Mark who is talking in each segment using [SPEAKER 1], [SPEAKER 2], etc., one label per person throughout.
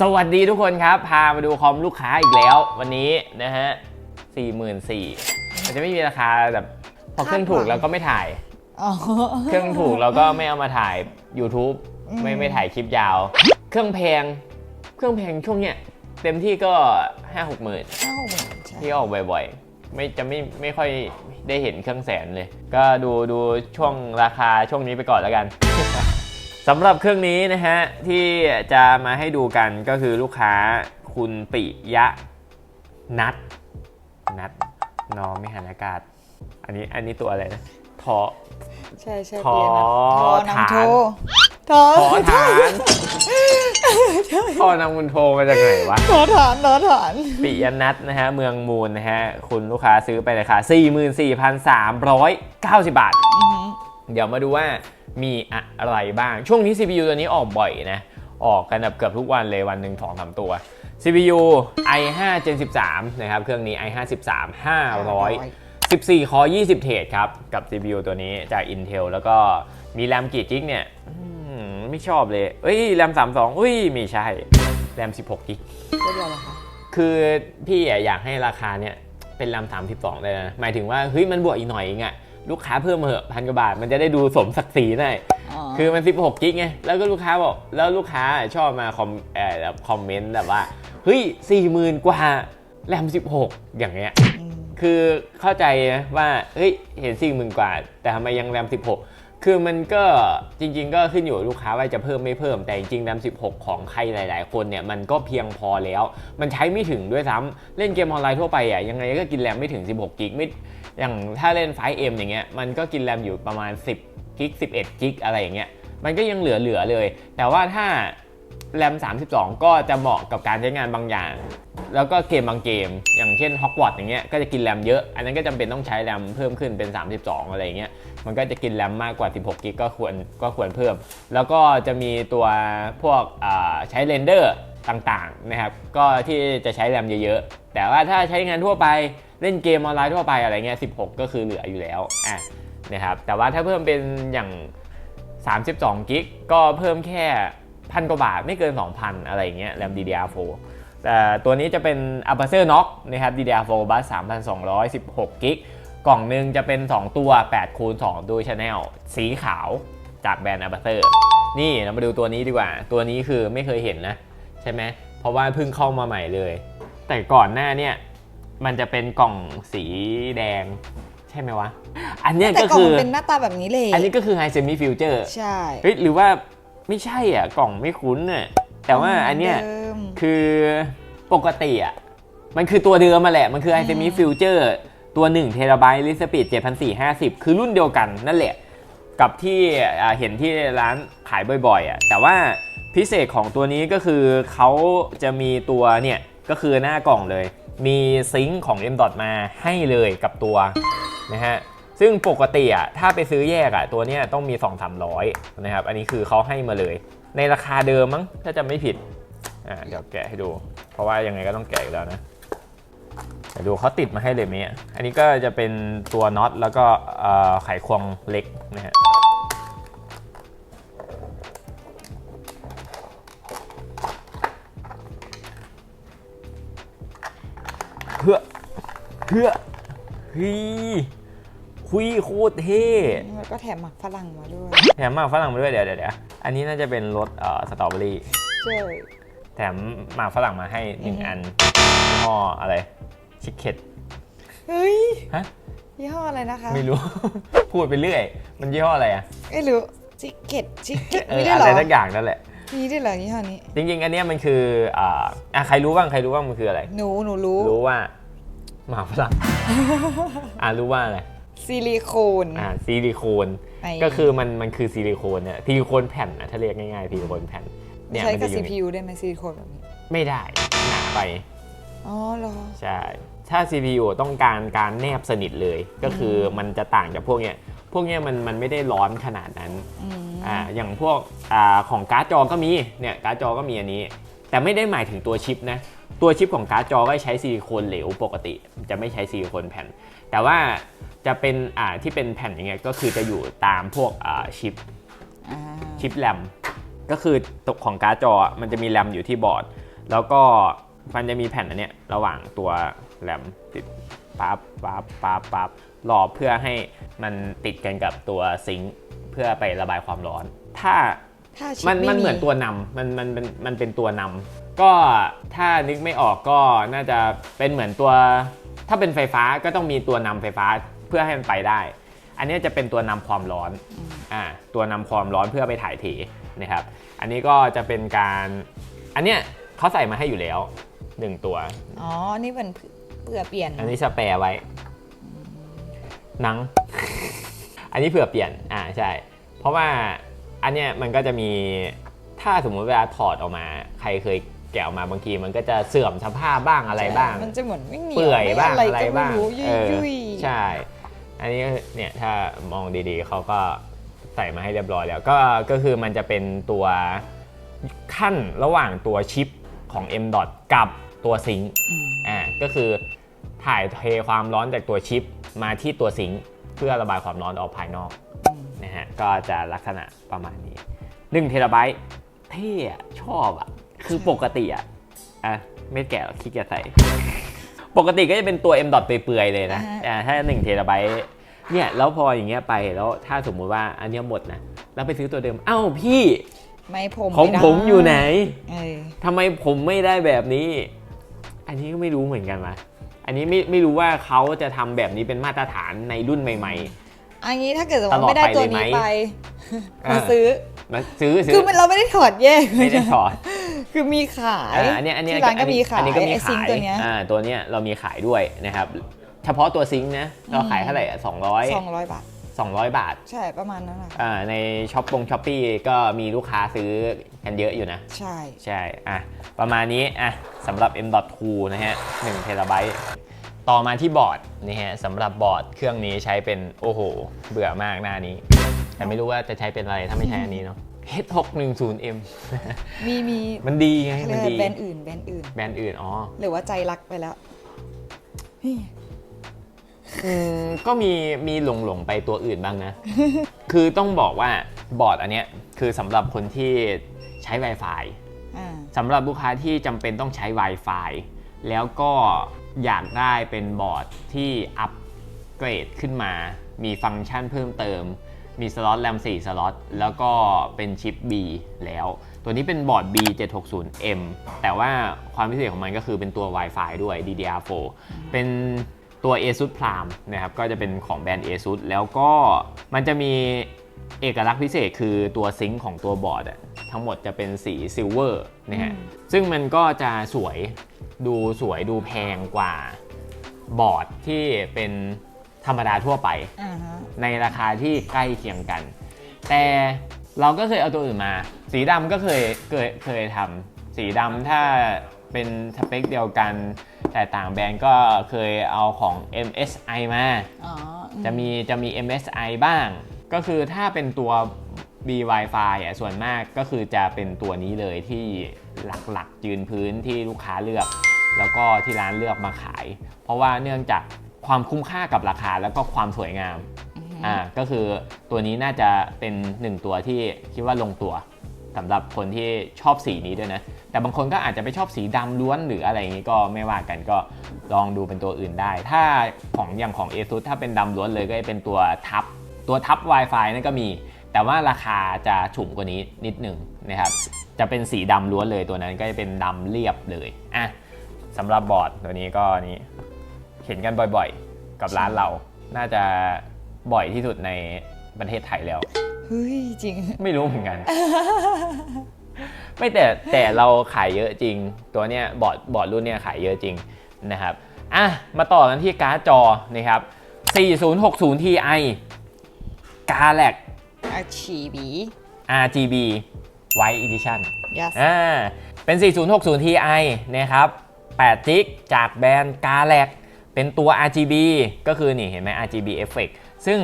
[SPEAKER 1] สวัสดีทุกคนครับ พามาดูคอมลูกค้าอีกแล้ว วันนี้นะฮะสี่หมื่นสี่มันจะไม่มีราคาแบบพอเครื่องถูกแล้วก็ไม่ถ่าย
[SPEAKER 2] อ๋อ
[SPEAKER 1] เครื่องถูกแล้วก็ไม่เอามาถ่าย YouTube
[SPEAKER 2] อืม
[SPEAKER 1] ไม่ไม่ถ่ายคลิปยาว เครื่องแพง เครื่องแพงช่วงเนี้ยเต็มที่ก็ห้าหกหมื่น
[SPEAKER 2] ห้าหกหมื่นใช่
[SPEAKER 1] ที่ออกบ่อยๆ ไม่จะไม่ไม่ค่อยได้เห็นเครื่องแสนเลย ก็ดูดูช่วงราคาช่วงนี้ไปก่อนแล้วกัน สำหรับเครื่องนี้นะฮะที่จะมาให้ดูกันก็คือลูกค้าคุณปิยะนัทนัทนอไม่หันอากาศ อันนี้อันนี้ตัวอะไรนะทอ
[SPEAKER 2] ใช่ใช่
[SPEAKER 1] ทอ
[SPEAKER 2] เปลี่ยนนะทอ
[SPEAKER 1] ฐาน
[SPEAKER 2] นำโททอ
[SPEAKER 1] ทอฐานทอนำคุณโทรมาจากไหนวะ
[SPEAKER 2] ทอฐานทอฐาน
[SPEAKER 1] ปิยนัทนะฮะเมืองมูลนะฮะคุณลูกค้าซื้อไปราคา 44,390 บาท
[SPEAKER 2] อือหือ
[SPEAKER 1] เดี๋ยวมาดูว่ามีอะไรบ้าง ช่วงนี้ CPU ตัวนี้ออกบ่อยนะ ออกกันแบบเกือบทุกวันเลยวันหนึ่งสองสามตัว CPU i5 Gen 13 นะครับ เครื่องนี้ i5 13 500 14 คอ 20 เทรดครับ กับ CPU ตัวนี้จาก Intel แล้วก็มีแรมกี่จิกเนี่ยอืมไม่ชอบเลย เอ้ยแรม 32 อุ้ยไม่ใช่แรม 16กิก
[SPEAKER 2] ตัวเดียวเหรอคะ
[SPEAKER 1] คือพี่อะอยากให้ราคาเนี่ยเป็นลำ32 เลยนะ หมายถึงว่าเฮ้ยมันบวกอีกหน่อยเองอะ ลูกค้าเพิ่มมาเหอะพันกว่าบาท มันจะได้ดูสมศักดิ์ศรีหน่อย
[SPEAKER 2] อ๋อ
[SPEAKER 1] คือมัน 16 กิกไง แล้วก็ลูกค้าบอก แล้วลูกค้าชอบมาคอมเอ่อแบบคอมเมนต์แบบว่า เฮ้ย 40,000 กว่า แรม 16 อย่างเงี้ย
[SPEAKER 2] ม
[SPEAKER 1] คือเข้าใจนะว่า เฮ้ย เห็นสี่หมื่นกว่า แต่ทำไมยังแรม 16 คือมันก็จริง ๆ ก็ขึ้นอยู่ลูกค้าว่าจะเพิ่มไม่เพิ่ม แต่จริงๆแรม16 ของใครหลาย ๆ คนเนี่ยมันก็เพียงพอแล้ว มันใช้ไม่ถึงด้วยซ้ำเล่นเกมออนไลน์ทั่วไปอะยังไงก็กินแรมไม่ถึง 16กิกไม่อย่างถ้าเล่นไฟเอย่างเงี้ยมันก็กินแรมอยู่ประมาณ 10กิก11กิกอะไรอย่างเงี้ยมันก็ยังเหลือๆเลย แต่ว่าถ้า แรม 32 ก็จะเหมาะกับการใช้งานบางอย่าง แล้วก็เกมบางเกม อย่างเช่นฮอกวอตส์อย่างเงี้ยก็จะกินแรมเยอะ อันนั้นก็จำเป็นต้องใช้แรมเพิ่มขึ้นเป็น 32 อะไรเงี้ยมันก็จะกินแรมมากกว่า 16กิกก็ควรก็ควรเพิ่ม แล้วก็จะมีตัวพวกใช้เรนเดอร์ต่างๆนะครับก็ที่จะใช้แรมเยอะๆ แต่ว่าถ้าใช้งานทั่วไปเล่นเกมออนไลน์ทั่วไปอะไรเงี้ย16 ก็คือเหลืออยู่แล้วอะนะครับแต่ว่าถ้าเพิ่มเป็นอย่าง 32กิกก็เพิ่มแค่ พันกว่าบาทไม่เกิน 2,000 อะไรอย่างเงี้ยแรม DDR4 แต่ตัวนี้จะเป็น a p e r t u r e Knox นะครับ DDR4 บัส3,216กิกกล่องหนึ่งจะเป็น 2 ตัว8คูณ2ด้วย Channel สีขาวจากแบรนด์ a p e r t u r e นี่เรามาดูตัวนี้ดีกว่า ตัวนี้คือไม่เคยเห็นนะ ใช่ไหมเพราะว่าเพิ่งเข้ามาใหม่เลย แต่ก่อนหน้าเนี่ยมันจะเป็นกล่องสีแดงใช่ไหมวะ อันเนี้ย
[SPEAKER 2] แต่
[SPEAKER 1] ก็
[SPEAKER 2] กล่อง
[SPEAKER 1] คือ
[SPEAKER 2] มันเป็นหน้าตาแบบนี้เลย
[SPEAKER 1] อันนี้ก็คือ High Semi Future
[SPEAKER 2] ใช่
[SPEAKER 1] เฮ้ยหรือว่า ไม่ใช่อะกล่องไม่คุ้นน่ะแต่ว่าอันเนี้ย
[SPEAKER 2] เดิม
[SPEAKER 1] คือปกติอะมันคือตัวเดิมมาแหละ มันคือ i อ e m i Future ตัว1เทราไบต์ลิสปีด7450 คือรุ่นเดียวกันนั่นแหละ กับที่อ่าเห็นที่ร้านขายบ่อยๆอะแต่ว่าพิเศษของตัวนี้ก็คือเขาจะมีตัวเนี่ย ก็คือหน้ากล่องเลย มีซิงค์ของ M. Dot มาให้เลยกับตัวนะฮะ ซึ่งปกติอะถ้าไปซื้อแยกอะตัวเนี้ยต้องมี 2 3 0 0นะครับอันนี้คือเขาให้มาเลย ในราคาเดิมมั้งถ้าจะไม่ผิดอ่าเดี๋ยวแกะให้ดู เพราะว่ายังไงก็ต้องแกะอยู่แล้วนะเดี๋ยวดูเขาติดมาให้เลยมอะอันนี้ก็จะเป็นตัวน็อตแล้วก็อ่อไขควงเล็กนะฮะเพื่อเพื่อฮ้ย คุยโคตรเท่
[SPEAKER 2] แล้วก็แถมหมักฝรั่งมาด้วย
[SPEAKER 1] แถมหมากฝรั่งมาด้วยเดี๋ยวเดี๋ยวเดี๋ยวอันนี้น่าจะเป็นรสเอ่อสตรอเบอรี่
[SPEAKER 2] ใช่
[SPEAKER 1] แถมหมากฝรั่งมาให้หนึ่ง
[SPEAKER 2] อือฮึ
[SPEAKER 1] อันยี่ห้ออะไรชิคเก็ต
[SPEAKER 2] เฮ้ย
[SPEAKER 1] ฮะ
[SPEAKER 2] ยี่ห้ออะไรนะคะ
[SPEAKER 1] ไม่รู้ พูดไปเรื่อย มันยี่ห้ออะไรอะ
[SPEAKER 2] ไม่รู้ชิคเก็ตชิคเก็ต
[SPEAKER 1] เออ
[SPEAKER 2] มีได้วย
[SPEAKER 1] อะ
[SPEAKER 2] เหร
[SPEAKER 1] ไร
[SPEAKER 2] อ
[SPEAKER 1] สักอย่างนั่นแหละ
[SPEAKER 2] มีได้วยเหรอยี่ห้อนี้
[SPEAKER 1] จริงๆ อันเนี้ยมันคืออ่าอะใครรู้บ้างใครรู้บ้างมันคืออะไร
[SPEAKER 2] หนูหนูรู้
[SPEAKER 1] รู้ว่าหมากฝรั่ง อ่ารู้ว่าอะไร
[SPEAKER 2] ซิลิโคน
[SPEAKER 1] อ่าซิลิโคน
[SPEAKER 2] ไอ้
[SPEAKER 1] ก็คือมันมันคือซิลิโคนเนี่ยซิลิโคนแผ่นนะถ้าเรียกง่ายๆซิลิโคนแผ่นเนี่ย
[SPEAKER 2] ใช้
[SPEAKER 1] มัน
[SPEAKER 2] กับ
[SPEAKER 1] จะอยู่ใน
[SPEAKER 2] CPU ได้ไหมซิลิโคนแบบนี้
[SPEAKER 1] ไม่ได้หนาไป
[SPEAKER 2] อ๋อเหรอ
[SPEAKER 1] ใช่ ถ้า CPU ต้องการการแนบสนิทเลย ก็คือมันจะต่างจากพวกเนี้ย พวกเนี้ยมันมันไม่ได้ร้อนขนาดนั้น
[SPEAKER 2] อืม
[SPEAKER 1] อ่า อย่างพวกอ่าของการ์ดจอก็มี เนี่ยการ์ดจอก็มีอันนี้ แต่ไม่ได้หมายถึงตัวชิปนะ ตัวชิปของการ์ดจอก็ใช้ซิลิโคนเหลวปกติ จะไม่ใช้ซิลิโคนแผ่น แต่ว่าจะเป็นอ่าที่เป็นแผ่นอย่างเงี้ยก็คือจะอยู่ตามพวกอ่าชิป
[SPEAKER 2] อ่า
[SPEAKER 1] ชิปแรมก็คือตกของการ์ดจออะมันจะมีแรมอยู่ที่บอร์ด แล้วก็มันจะมีแผ่นอันเนี้ยระหว่างตัวแรมติดปั๊บปั๊บปั๊บปั๊บรอเพื่อให้มันติดกันกับตัวซิงค์เพื่อไประบายความร้อน ถ้า
[SPEAKER 2] ถ้าชิป
[SPEAKER 1] มัน
[SPEAKER 2] ไมั
[SPEAKER 1] นเหมือนตัวนำมันมันเป็นมันเป็นตัวนำ ก็ถ้านึกไม่ออกก็น่าจะเป็นเหมือนตัว ถ้าเป็นไฟฟ้าก็ต้องมีตัวนำไฟฟ้าเพื่อให้มันไปได้ อันนี้จะเป็นตัวนำความร้อนอ่าตัวนำความร้อนเพื่อไปถ่ายเทนะครับ อันนี้ก็จะเป็นการ อันเนี้ยเขาใส่มาให้อยู่แล้วหนึ่งตัว
[SPEAKER 2] อ๋อ นี่เป็นเผื่อเปลี่ยน
[SPEAKER 1] อันนี้สเปรย์ไว้ หนัง อันนี้เผื่อเปลี่ยน อ่าใช่ เพราะว่าอันเนี้ยมันก็จะมี ถ้าสมมุติเวลาถอดออกมา ใครเคยแกะออกมาบางทีมันก็จะเสื่อมสภาพบ้างอะไรบ้าง
[SPEAKER 2] มันจะเหมือนไม่เหนียว
[SPEAKER 1] เปื่อยบ้าง
[SPEAKER 2] ม่
[SPEAKER 1] อะไร
[SPEAKER 2] ก็
[SPEAKER 1] บ้าง
[SPEAKER 2] ม่รู้ยุ
[SPEAKER 1] เอยอ
[SPEAKER 2] ยุย
[SPEAKER 1] ใช่ อันนี้เนี่ยถ้ามองดีๆเขาก็ใส่มาให้เรียบร้อยแล้ว ก็ก็คือมันจะเป็นตัวขั้นระหว่างตัวชิปของ M. dot กับตัวซิงค์
[SPEAKER 2] อืม
[SPEAKER 1] อ่าก็คือถ่ายเทความร้อนจากตัวชิปมาที่ตัวซิงค์เพื่อระบายความร้อนออกภายนอกนะฮะก็จะลักษณะประมาณนี้1เทราไบต์เท่อะชอบอะ คือปกติอะอะไม่แกะหรอกขี้เกียจใส่ ปกติก็จะเป็นตัว M. dot เปื่อยๆเลยนะ
[SPEAKER 2] อ่าฮะ
[SPEAKER 1] อ่าถ้า1เทราไบต์เนี่ยแล้วพออย่างเงี้ยไปแล้วถ้าสมมุติว่าอันเนี้ยหมดนะแล้วไปซื้อตัวเดิมเอ้าพี่
[SPEAKER 2] ไม่ผม
[SPEAKER 1] ของ
[SPEAKER 2] ไได้
[SPEAKER 1] ผมอยู่ไหน
[SPEAKER 2] เออ
[SPEAKER 1] ทำไมผมไม่ได้แบบนี้ อันนี้ก็ไม่รู้เหมือนกันว่ะอันนี้ไม่ไม่รู้ว่าเขาจะทำแบบนี้เป็นมาตรฐานในรุ่นใหม่
[SPEAKER 2] อันนี้ถ้าเกิดสมม
[SPEAKER 1] ตลอด
[SPEAKER 2] ติไม่ได้ตัว
[SPEAKER 1] ไปเลยไหม
[SPEAKER 2] นี้ไป
[SPEAKER 1] อ่าม
[SPEAKER 2] มาซื้อ
[SPEAKER 1] ๆมาซื้อซื้
[SPEAKER 2] คือมันเราไม่ได้ถอดแยกเลย
[SPEAKER 1] ไม่ได้
[SPEAKER 2] นะ
[SPEAKER 1] ถอด
[SPEAKER 2] คือมีขาย
[SPEAKER 1] อ่าอันเนี้ยอันเนี้ย
[SPEAKER 2] ที่ร้านก็มีขาย
[SPEAKER 1] อันนี้ก็มี
[SPEAKER 2] ไอ้ซิง
[SPEAKER 1] ขาย
[SPEAKER 2] ค์ตัวเนี้ย
[SPEAKER 1] อ่าตัวเนี้ยเรามีขายด้วยนะครับ เฉพาะตัวซิงค์นะเราขายเท่าไหร่สองร้อย
[SPEAKER 2] สองร้อยบาท
[SPEAKER 1] สองร้อยบาท
[SPEAKER 2] ใช่ประมาณนั้นแหละ
[SPEAKER 1] อ่าในช้อปปงช้อปปี้ก็มีลูกค้าซื้อกันเยอะอยู่นะ
[SPEAKER 2] ใช่
[SPEAKER 1] ใช่อะประมาณนี้อะสำหรับ M.2 นะฮะ1เทราไบต์ต่อมาที่บอร์ดนี่ฮะสำหรับบอร์ดเครื่องนี้ใช้เป็น โอ้โห เบื่อมากหน้านี้ แต่ไม่รู้ว่าจะใช้เป็นอะไรถ้าไม่ใช้อันนี้เนาะ H610M
[SPEAKER 2] มีมี
[SPEAKER 1] มันดีไง
[SPEAKER 2] เขา
[SPEAKER 1] มั
[SPEAKER 2] เรีย
[SPEAKER 1] น
[SPEAKER 2] ก
[SPEAKER 1] ดี
[SPEAKER 2] แบรนด์อื่นแบรนด์อื่น
[SPEAKER 1] แบรนด์อื่นอ๋อ
[SPEAKER 2] หรือว่าใจรักไปแล้วเฮ้ย
[SPEAKER 1] อืมก็มีมีหลงหลงๆไปตัวอื่นบ้างนะ คือต้องบอกว่าบอร์ดอันเนี้ยคือสำหรับคนที่ใช้ Wi-Fi
[SPEAKER 2] อ่า
[SPEAKER 1] สำหรับลูกค้าที่จำเป็นต้องใช้ Wi-Fi แล้วก็อยากได้เป็นบอร์ดที่อัปเกรดขึ้นมา มีฟังก์ชันเพิ่มเติม มีสล็อตแรม4สล็อตแล้วก็เป็นชิป B แล้ว ตัวนี้เป็นบอร์ด B760M แต่ว่าความพิเศษของมันก็คือเป็นตัว Wi-Fi ด้วย DDR4 เป็นตัว ASUS Prime นะครับ ก็จะเป็นของแบรนด์ ASUS แล้วก็มันจะมีเอกลักษณ์พิเศษคือตัวซิงค์ของตัวบอร์ดอะทั้งหมดจะเป็นสีซิลเวอร์นะฮะ ซึ่งมันก็จะสวยดูสวยดูแพงกว่าบอร์ดที่เป็น ธรรมดาทั่วไป
[SPEAKER 2] อ่าฮะ
[SPEAKER 1] ในราคาที่ใกล้เคียงกัน แต่เราก็เคยเอาตัวอื่นมา สีดำก็เคยเคยเคยทำสีดำถ้าเป็นสเปคเดียวกัน แต่ต่างแบรนด์ก็เคยเอาของ MSI มา
[SPEAKER 2] อ๋ออื
[SPEAKER 1] จะมีจะมี MSI บ้าง ก็คือถ้าเป็นตัว B Wi-Fi อะส่วนมากก็คือจะเป็นตัวนี้เลยที่หลักๆยืนพื้นที่ลูกค้าเลือก แล้วก็ที่ร้านเลือกมาขาย เพราะว่าเนื่องจาก ความคุ้มค่ากับราคาแล้วก็ความสวยงามอ่าก็คือตัวนี้น่าจะเป็นหนึ่งตัวที่คิดว่าลงตัวสำหรับคนที่ชอบสีนี้ด้วยนะ แต่บางคนก็อาจจะไปชอบสีดำล้วนหรืออะไรอย่างนี้ก็ไม่ว่ากันก็ลองดูเป็นตัวอื่นได้ ถ้าของอย่างของ ASUS ถ้าเป็นดำล้วนเลยก็จะเป็นตัวทับ ตัวทับ Wi-Fi นั่นก็มี แต่ว่าราคาจะฉุ่มกว่านี้นิดหนึ่งนะครับ จะเป็นสีดำล้วนเลยตัวนั้นก็จะเป็นดำเรียบเลย อะสำหรับบอร์ดตัวนี้ก็นี้ เห็นกันบ่อยๆ กับร้านเรา น่าจะบ่อยที่สุดในประเทศไทยแล้ว
[SPEAKER 2] เฮ้ยจริง
[SPEAKER 1] ไม่รู้เหมือนกัน ไม่แต่แต่เราขายเยอะจริง ตัวเนี้ยบอร์ดบอร์ดรุ่นเนี้ยขายเยอะจริงนะครับอะมาต่อกันที่การ์ดจอนะครับ 4060 Ti Galax
[SPEAKER 2] อาชีบี
[SPEAKER 1] RGB White Edition
[SPEAKER 2] yes
[SPEAKER 1] อ่าเป็น 4060 Ti นะครับ8 g b จากแบรนด์ Galax เป็นตัว RGB ก็คือนี่เห็นไหม RGB Effect ซึ่ง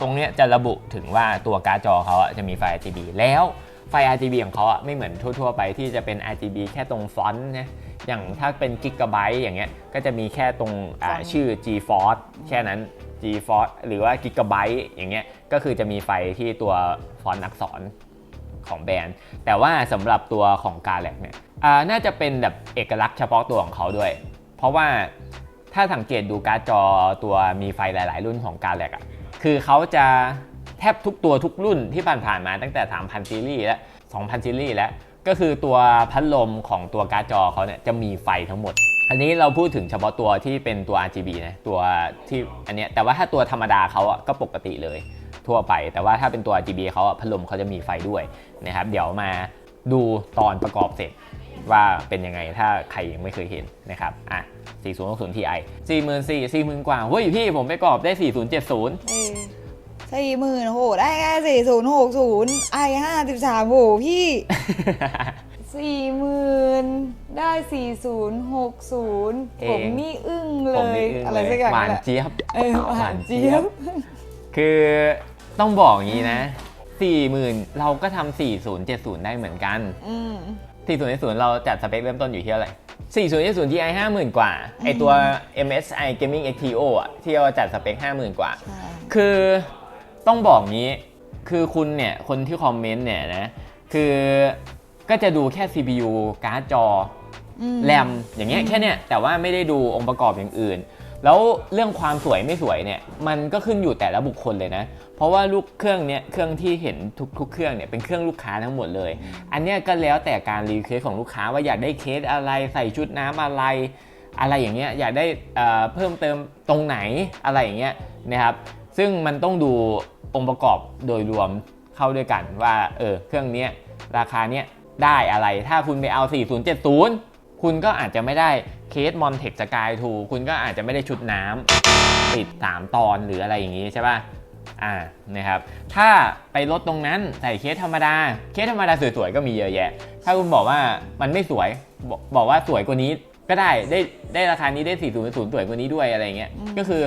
[SPEAKER 1] ตรงเนี้ยจะระบุถึงว่าตัวการ์ดจอเขาอะจะมีไฟ RGB แล้วไฟ RGB ของเขาอะไม่เหมือนทั่ว ๆ ไปที่จะเป็น RGB แค่ตรงฟอนต์นะอย่างถ้าเป็น Gigabyte อย่างเงี้ยก็จะมีแค่ตรงอ่า
[SPEAKER 2] ฟอนต์
[SPEAKER 1] ชื่อ GeForce แค่นั้น GeForce หรือว่า Gigabyte อย่างเงี้ยก็คือจะมีไฟที่ตัวฟอนต์อักษรของแบรนด์ แต่ว่าสำหรับตัวของ Galax เนี่ยอ่าน่าจะเป็นแบบเอกลักษณ์เฉพาะตัวของเขาด้วย เพราะว่า ถ้าสังเกตดูการ์ดจอตัวมีไฟหลาย ๆ รุ่นของกาแล็กอะคือเขาจะแทบทุกตัวทุกรุ่นที่ผ่านๆมาตั้งแต่ 3,000 ซีรีส์และ 2,000 ซีรีส์แล้ว ก็คือตัวพัดลมของตัวการ์ดจอเขาเนี่ยจะมีไฟทั้งหมด อันนี้เราพูดถึงเฉพาะตัวที่เป็นตัว RGB นะตัวที่อันเนี้ยแต่ว่าถ้าตัวธรรมดาเขาอะก็ปกติเลยทั่วไป แต่ว่าถ้าเป็นตัว RGB เขาอะพัดลมเขาจะมีไฟด้วยนะครับเดี๋ยวมาดูตอนประกอบเสร็จ ว่าเป็นยังไงถ้าใครยังไม่เคยเห็นนะครับอะ4060 Ti 44,000 40,000 กว่าเฮ้ยพี่ผมไปประกอบได้ 4070
[SPEAKER 2] เออสี่หมื่นโห ได้แค่สี่ศูนย์หกศูนย์ไอห้าสิบสามโห พี่สี่หมื่นได้สี่ศูนย์หกศูนย์
[SPEAKER 1] เอง
[SPEAKER 2] ผมนี่อึ้งเล
[SPEAKER 1] ผม
[SPEAKER 2] ย
[SPEAKER 1] นี่อึ้ง
[SPEAKER 2] อะไร
[SPEAKER 1] เลย
[SPEAKER 2] สักอย่าง
[SPEAKER 1] หวาน
[SPEAKER 2] แหละ
[SPEAKER 1] เจี๊ยบ
[SPEAKER 2] เออหวานเจี๊ยบ
[SPEAKER 1] คือต้องบอกอย่างนี้นะ 40,000 เราก็ทำ4070 ได้เหมือนกัน
[SPEAKER 2] อืม
[SPEAKER 1] 4070เราจัดสเปคเริ่มต้นอยู่ที่เท่าไหร่4070 Ti 50,000 กว่า ไอตัว MSI Gaming XTO อะ ที่เราจัดสเปค 50,000 กว่า
[SPEAKER 2] ใช่
[SPEAKER 1] คือต้องบอกงี้ คือคุณเนี่ย คนที่คอมเมนต์เนี่ยนะ คือก็จะดูแค่ CPU การ์ดจอ
[SPEAKER 2] อืม
[SPEAKER 1] แรมอย่างเงี้ยแค่เนี้ยแต่ว่าไม่ได้ดูองค์ประกอบอย่างอื่น แล้วเรื่องความสวยไม่สวยเนี่ย มันก็ขึ้นอยู่แต่ละบุคคลเลยนะ เพราะว่าลูกเครื่องเนี้ยเครื่องที่เห็นทุกทุกเครื่องเนี่ยเป็นเครื่องลูกค้าทั้งหมดเลย อันเนี้ยก็แล้วแต่การรีเควสของลูกค้าว่าอยากได้เคสอะไรใส่ชุดน้ำอะไรอะไรอย่างเงี้ยอยากได้เอ่อเพิ่มเติมตรงไหนอะไรอย่างเงี้ยนะครับซึ่งมันต้องดูองค์ประกอบโดยรวมเข้าด้วยกันว่าเออเครื่องเนี้ยราคาเนี้ยได้อะไรถ้าคุณไปเอา 4070 คุณก็อาจจะไม่ได้เคสมอนเทคสกายทูคุณก็อาจจะไม่ได้ชุดน้ำติด3ตอนหรืออะไรอย่างงี้ใช่ป่ะ อ่านะครับถ้าไปลดตรงนั้นใส่เคสธรรมดา เคสธรรมดาสวยๆก็มีเยอะแยะ ถ้าคุณบอกว่ามันไม่สวยบอกบอกว่าสวยกว่านี้ก็ได้ได้ได้ราคานี้ได้400สวยกว่านี้ด้วยอะไรอย่างเงี้ยก็คือ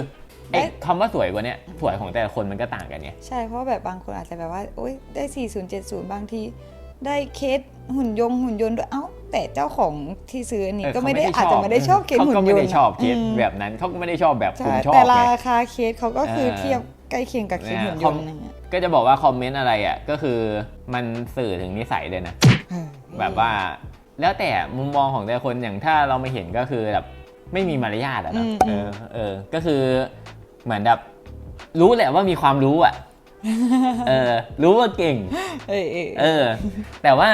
[SPEAKER 1] ไอ้คำว่าสวยกว่าเนี้ยสวยของแต่ละคนมันก็ต่างกันไง
[SPEAKER 2] ใช่เพราะแบบบางคนอาจจะแบบว่าโอ๊ยได้ 4070 บางทีได้เคสหุ่นยงหุ่นยนต์ด้วยเอ้าแต่เจ้าของที่ซื้ออันนี้
[SPEAKER 1] เออ
[SPEAKER 2] ก็
[SPEAKER 1] เขา
[SPEAKER 2] ไม่ได้
[SPEAKER 1] ไม่ได้
[SPEAKER 2] อาจ
[SPEAKER 1] ชอบ
[SPEAKER 2] จะไม่ได้ชอบเคส
[SPEAKER 1] เขา
[SPEAKER 2] หุ่น
[SPEAKER 1] ก็
[SPEAKER 2] ย
[SPEAKER 1] ไม่
[SPEAKER 2] นต์
[SPEAKER 1] ได้ชอบเคส
[SPEAKER 2] ม
[SPEAKER 1] แบบนั้นเขาก็ไม่ได้ชอบแบบคุณ
[SPEAKER 2] ใช่
[SPEAKER 1] ชอบ
[SPEAKER 2] แต่
[SPEAKER 1] ไง
[SPEAKER 2] ราคาเคสเขาก็คือ
[SPEAKER 1] เออ
[SPEAKER 2] เทียบใก ล้เคียงกับเคส
[SPEAKER 1] เนี่ย
[SPEAKER 2] หุ่นยนต์อะไรเงี้ย
[SPEAKER 1] ก็จะบอกว่าคอมเมนต์อะไรอะก็คือมันสื่อถึงนิสัยเลยนะ
[SPEAKER 2] เออ
[SPEAKER 1] แบบว่าแล้วแต่มุมมองของแต่ละคนอย่างถ้าเราไม่เห็นก็คือแบบไม่มีมารยาทอะเนอะเออเออก็คือเหมือนแบบรู้แหละว่ามีความรู้อะเออรู้ว่าเก่ง
[SPEAKER 2] เออเออ
[SPEAKER 1] เออ แต่ว่า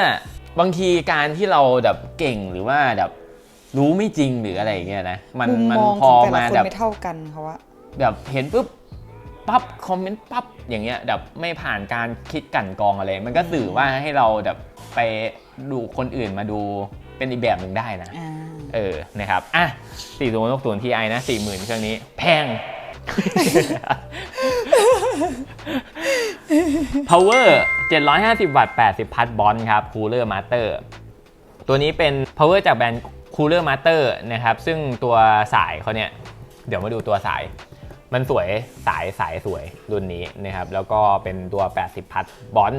[SPEAKER 1] บางทีการที่เราแบบเก่งหรือว่าแบบรู้ไม่จริงหรืออะไรอย่างเงี้ยนะมัน
[SPEAKER 2] มุม
[SPEAKER 1] มัน
[SPEAKER 2] มอง
[SPEAKER 1] พ
[SPEAKER 2] ข
[SPEAKER 1] อ
[SPEAKER 2] องแต่ละ
[SPEAKER 1] มา
[SPEAKER 2] คน
[SPEAKER 1] แบบ
[SPEAKER 2] ไม่เท่ากันเขาว่า
[SPEAKER 1] แบบเห็นปุ๊บ ปั๊บคอมเมนต์ปั๊บอย่างเงี้ยแบบไม่ผ่านการคิดกลันกรองอะไร มันก็สื่อว่าให้เราแบบไปดูคนอื่นมาดูเป็นอีกแบบหนึ่งได้นะ
[SPEAKER 2] อ่า
[SPEAKER 1] เออ นะครับ อะ4 0 6 0 Ti นะ40,000เครื่องนี้ แพง power 750 วัตต์ 80 พัทบอลครับ cooler master ตัวนี้เป็น power จากแบรนด์ cooler master นะครับ ซึ่งตัวสายเขาเนี่ย เดี๋ยวมาดูตัวสาย มันสวยสายสายสวยรุ่นนี้นะครับแล้วก็เป็นตัว 80 พัทบอล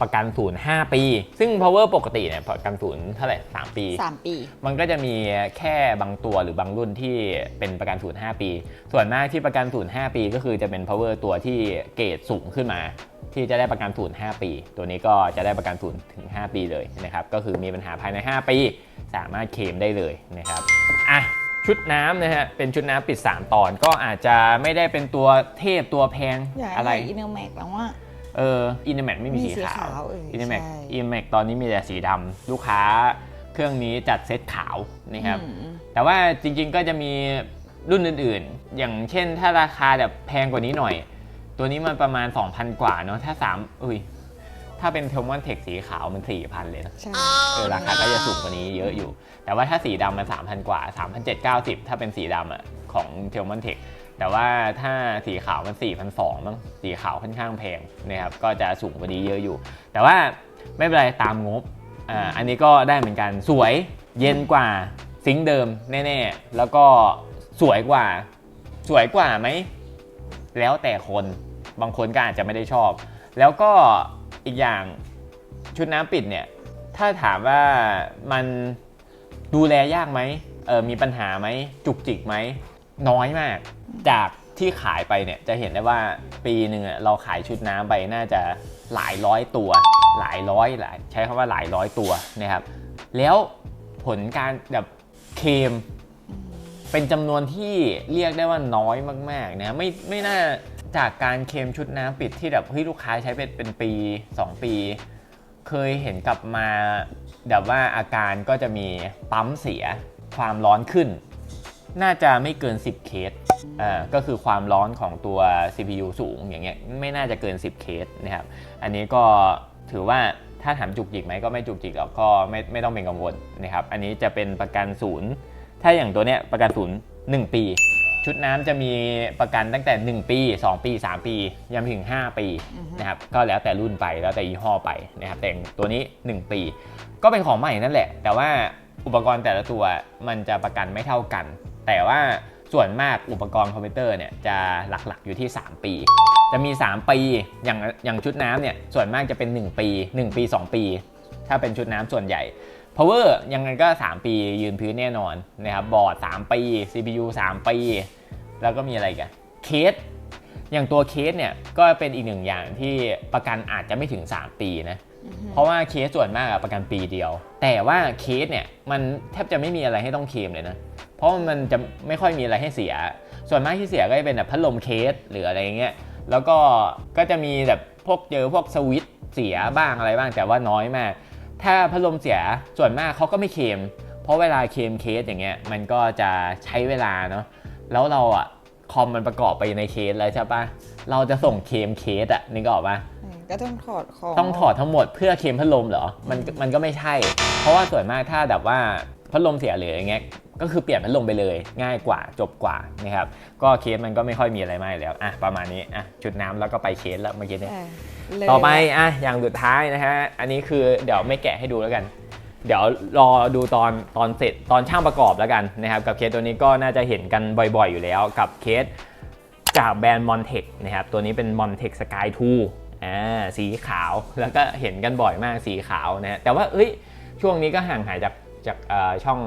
[SPEAKER 1] ประกันศูนย์5ปี ซึ่ง power ปกติเนี่ยประกันศูนย์เท่าไหร่3ปี
[SPEAKER 2] สามปี
[SPEAKER 1] มันก็จะมีแค่บางตัวหรือบางรุ่นที่เป็นประกันศูนย์5ปี ส่วนมากที่ประกันศูนย์5ปี ก็คือจะเป็น power ตัวที่เกรดสูงขึ้นมา ที่จะได้ประกันศูนย์5ปี ตัวนี้ก็จะได้ประกันศูนย์ถึง 5 ปีเลยนะครับก็คือมีปัญหาภายใน 5 ปี สามารถเคลมได้เลยนะครับอะ ชุดน้ำนะฮะ เป็นชุดน้ำปิด 3 ตอนก็อาจจะไม่ได้เป็นตัวเทพตัวแพง
[SPEAKER 2] อยาก
[SPEAKER 1] อะไร
[SPEAKER 2] ให้อินเนอร์แม็กแล้วว่า
[SPEAKER 1] เอออินเ r อร์แมไม่มี
[SPEAKER 2] มี
[SPEAKER 1] สี
[SPEAKER 2] สี
[SPEAKER 1] ขาว
[SPEAKER 2] ขาวเออ
[SPEAKER 1] อินเ r อร์แม
[SPEAKER 2] ใช่
[SPEAKER 1] อินเ r อร์แมตอนนี้มีแต่สีดำลูกค้าเครื่องนี้จัดเซตขาวนะครับ
[SPEAKER 2] อืม
[SPEAKER 1] แต่ว่าจริงๆก็จะมีรุ่นอื่นๆ อย่างเช่นถ้าราคาแบบแพงกว่านี้หน่อย ตัวนี้มันประมาณ 2,000 กว่าเนาะ ถ้า3อุ้ย ถ้าเป็นเทลมอนเทคสีขาวมัน 4,000 เลยนะ
[SPEAKER 2] ใช่
[SPEAKER 1] เออราคาก็จะสูงกว่านี้เยอะอยู่ แต่ว่าถ้าสีดำมัน 3,000 กว่า 3,790 ถ้าเป็นสีดำอะของเทลมอนเทคแต่ว่าถ้าสีขาวมัน 4,200มั้งสีขาวค่อนข้างแพงนะครับก็จะสูงกว่านี้เยอะอยู่ แต่ว่าไม่เป็นไรตามงบอ่าอันนี้ก็ได้เหมือนกันสวยเย็นกว่าซิงค์เดิมแน่ๆ แล้วก็สวยกว่า สวยกว่าไหม แล้วแต่คนบางคนก็อาจจะไม่ได้ชอบ แล้วก็ อีกอย่างชุดน้ำปิดเนี่ย ถ้าถามว่ามันดูแลยากไหมเออมีปัญหาไหมจุกจิกไหม น้อยมาก จากที่ขายไปเนี่ยจะเห็นได้ว่าปีหนึ่งเราขายชุดน้ำไปน่าจะหลายร้อยตัว หลายร้อยหลายใช้คำว่าหลายร้อยตัวนะครับ แล้วผลการแบบเคมเป็นจำนวนที่เรียกได้ว่าน้อยมากๆนะไม่ไม่น่า จากการเคลมชุดน้ำปิดที่แบบเฮ้ยลูกค้าใช้เป็นเป็นปี 2 ปี เคยเห็นกลับมาแบบว่าอาการก็จะมีปั๊มเสียความร้อนขึ้น น่าจะไม่เกิน 10 เคสอ่าก็คือความร้อนของตัว CPU สูงอย่างเงี้ยไม่น่าจะเกิน 10 เคสนะครับอันนี้ก็ถือว่าถ้าถามจุกจิกไหมก็ไม่จุกจิกหรอกก็ไม่ไม่ต้องเป็นกังวลนะครับอันนี้จะเป็นประกันศูนย์ถ้าอย่างตัวเนี้ยประกันศูนย์1ปี ชุดน้ำจะมีประกันตั้งแต่ 1 ปี 2 ปี 3 ปียันถึง 5 ปีนะครับก็แล้วแต่รุ่นไปแล้วแต่ยี่ห้อไปนะครับแต่ตัวนี้ 1 ปี ก็เป็นของใหม่นั่นแหละ แต่ว่าอุปกรณ์แต่ละตัวมันจะประกันไม่เท่ากัน แต่ว่าส่วนมากอุปกรณ์คอมพิวเตอร์เนี่ยจะหลักๆอยู่ที่ 3 ปี จะมี 3 ปีอย่างอย่างชุดน้ำเนี่ยส่วนมากจะเป็น 1 ปี 1 ปี 2 ปี ถ้าเป็นชุดน้ำส่วนใหญ่ power ยังไงก็ 3 ปียืนพื้นแน่นอนนะครับบอร์ด 3 ปี CPU 3 ปี แล้วก็มีอะไรอีกันเคสอย่างตัวเคสเนี่ยก็เป็นอีกหนึ่งอย่างที่ประกันอาจจะไม่ถึง 3 ปีนะเพราะว่าเคสส่วนมากอะประกันปีเดียว แต่ว่าเคสเนี่ยมันแทบจะไม่มีอะไรให้ต้องเคลมเลยนะ เพราะมันจะไม่ค่อยมีอะไรให้เสีย ส่วนมากที่เสียก็จะเป็นแบบพัดลมเคสหรืออะไรเงี้ยแล้วก็ก็จะมีแบบพวกเจอพวกสวิตช์เสียบ้างอะไรบ้างแต่ว่าน้อยมาก ถ้าพัดลมเสียส่วนมากเขาก็ไม่เคลมเพราะเวลาเคลมเคสอย่างเงี้ยมันก็จะใช้เวลาเนาะแล้วเราอะคอมมันประกอบไปในเคสแล้วใช่ปะเราจะส่งเคลมเคสอะนึกออกปะ
[SPEAKER 2] ก็ต้องถอดของ
[SPEAKER 1] ต้องถอดทั้งหมดเพื่อเคลมพัดลมเหรอมันมันก็ไม่ใช่ เพราะว่าส่วนมากถ้าแบบว่า พัดลมเสียหรืออย่างเงี้ยก็คือเปลี่ยนพัดลมไปเลยง่ายกว่าจบกว่านะครับก็เคสมันก็ไม่ค่อยมีอะไรมากอยู่แล้วอะประมาณนี้อะชุดน้ำแล้วก็ไปเคสแล้วเมื่อกี้เนี่ย
[SPEAKER 2] อะเลย
[SPEAKER 1] ต่อไปอะอย่างสุดท้ายนะฮะอันนี้คือเดี๋ยวไม่แกะให้ดูแล้วกัน เดี๋ยวรอดูตอนตอนเสร็จตอนช่างประกอบแล้วกันนะครับกับเคสตัวนี้ก็น่าจะเห็นกันบ่อยๆ อยู่แล้วกับเคสจากแบรนด์ Montech นะครับตัวนี้เป็น Montech Sky 2อ่าสีขาวแล้วก็เห็นกันบ่อยมากสีขาวนะฮะแต่ว่าเอ้ยช่วงนี้ก็ห่างหายจาก จากเอ่อช่อง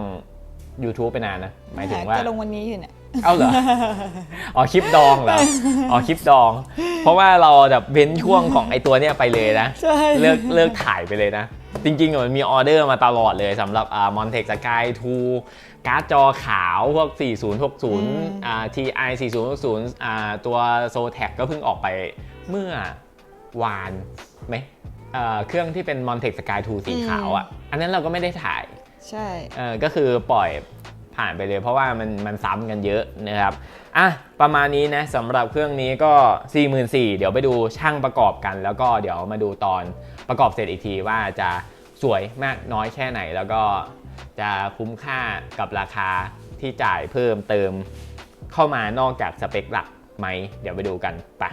[SPEAKER 1] YouTube ไปนานนะหมายถึงว่า
[SPEAKER 2] จะลงวันนี้อยู่เนี่ย
[SPEAKER 1] เอาเหรออ๋อคลิปดองเหรออ๋อคลิปดอง เพราะว่าเราแบบเว้นช่วงของไอตัวเนี้ยไปเลยนะ
[SPEAKER 2] ใช่
[SPEAKER 1] เลิกเลิกถ่ายไปเลยนะ จริงๆอะมันมีออเดอร์มาตลอดเลยสำหรับอ่ามอนเทคสกาย2การ์ดจอขาวพวก 4060อ่า TI 4060อ่าตัวโซแท็กก็เพิ่งออกไปเมื่อวานไหมอ่าเครื่องที่เป็น Montech Sky 2สีขาวอะ อันนั้นเราก็ไม่ได้ถ่าย
[SPEAKER 2] ใช่
[SPEAKER 1] เออก็คือปล่อยผ่านไปเลย เพราะว่ามันมันซ้ำกันเยอะนะครับอะประมาณนี้นะสำหรับเครื่องนี้ก็ 44,000เดี๋ยวไปดูช่างประกอบกัน แล้วก็เดี๋ยวมาดูตอนประกอบเสร็จอีกทีว่าจะสวยมากน้อยแค่ไหน แล้วก็จะคุ้มค่ากับราคาที่จ่ายเพิ่มเติมเข้ามานอกจากสเปคหลักไหม เดี๋ยวไปดูกันไป